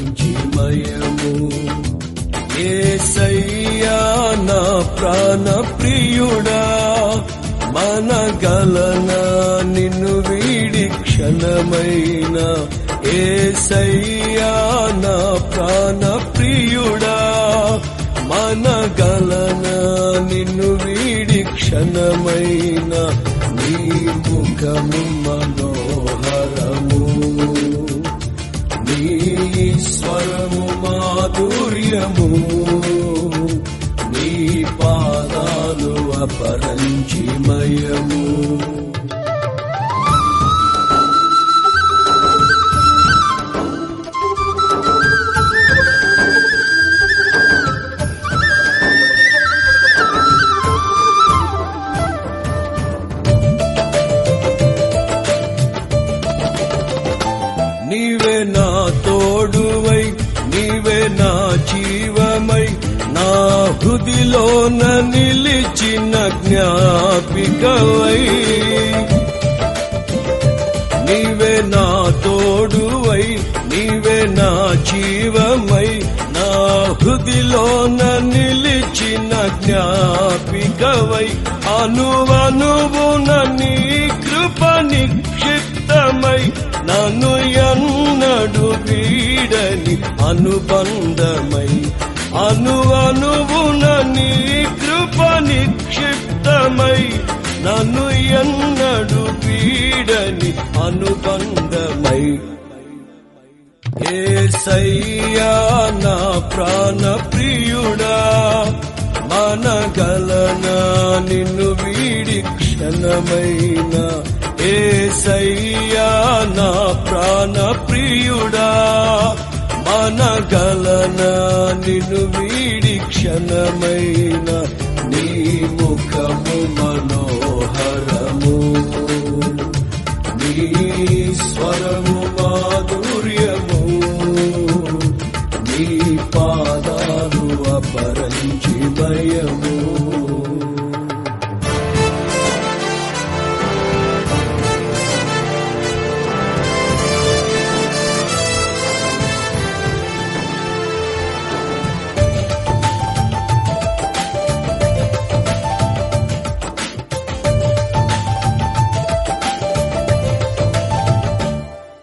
అపరంజిమయము ఏసయ్యా నా ప్రాణ ప్రియుడా మనగలన నిన్ను వీడి క్షణమైన. ఏసయ్యా నా ప్రాణ ప్రియుడా మనగలన నిన్ను వీడి క్షణమైన. నీ ముఖము పాదాలు నీవే నా తోడువై నీవే నా చీ హృదిలోన నిలిచిన జ్ఞాపికవై. నీవే నా తోడువై నీవే నా జీవమై. నా హృదిలోన నిలిచిన జ్ఞాపికవై. అనువనువున నీ కృప నిక్షిప్తమై. నన్ను ఎన్నడు వీడని అనుబంధమై. అనువనువున నీ కృప నిక్షిప్తమై నన్ను ఎన్నడు పీడని అనుబంధమై. ఏసయ్యా నా ప్రాణ ప్రియుడా మనగలనా నిన్ను వీడి క్షణమైన ఏసయ్యా నా ప్రాణ ప్రియుడా. మనగలనా నిన్ను వీడి క్షణమైన నీ ముఖము మనోహర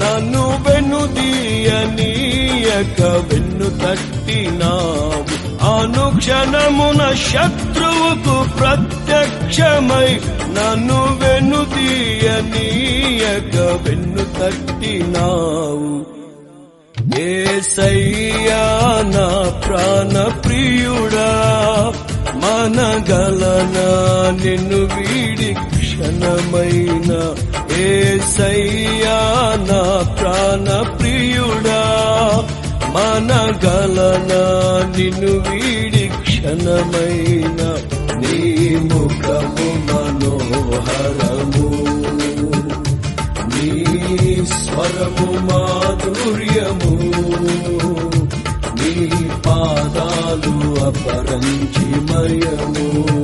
నన్ను వెనుదీయనీయక వెన్ను తట్టినావు. అనుక్షణమున శత్రువుకు ప్రత్యక్షమై నన్ను వెనుదీయనీయక వెన్ను తట్టినావు. ఏసయ్యా నా ప్రాణ ప్రియుడా మనగలనా నిన్ను వీడి క్షణమైన. ఏసయ్యా నా ప్రాణ ప్రియుడా మనగలనా నిన్ను వీడి క్షణమైన నీ ముఖము మనోహరము. నీ స్వరము మాధుర్యము. నీ పాదాలు అపరంచిమయము.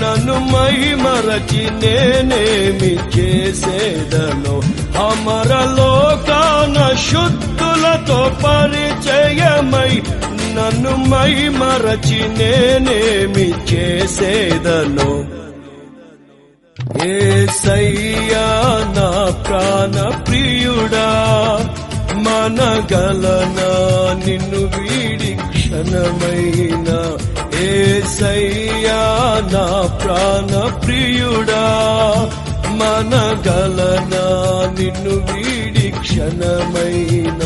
నన్ను మై మరచి నేనేమి చేసేదను? అమరలోకాన శుద్ధులతో పరిచయమై నన్ను మై మరచి నేనేమి చేసేదను? ఏసయ్యా నా ప్రాణ ప్రియుడా మనగలనా నిన్ను వీడి క్షణమైన? సయ్యా నా ప్రాణప్రియుడా మనగలనా నిన్ను వీడి క్షణమైన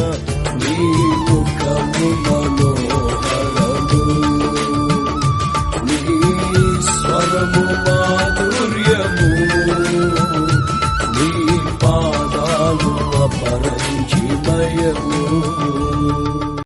నీ ముఖమునా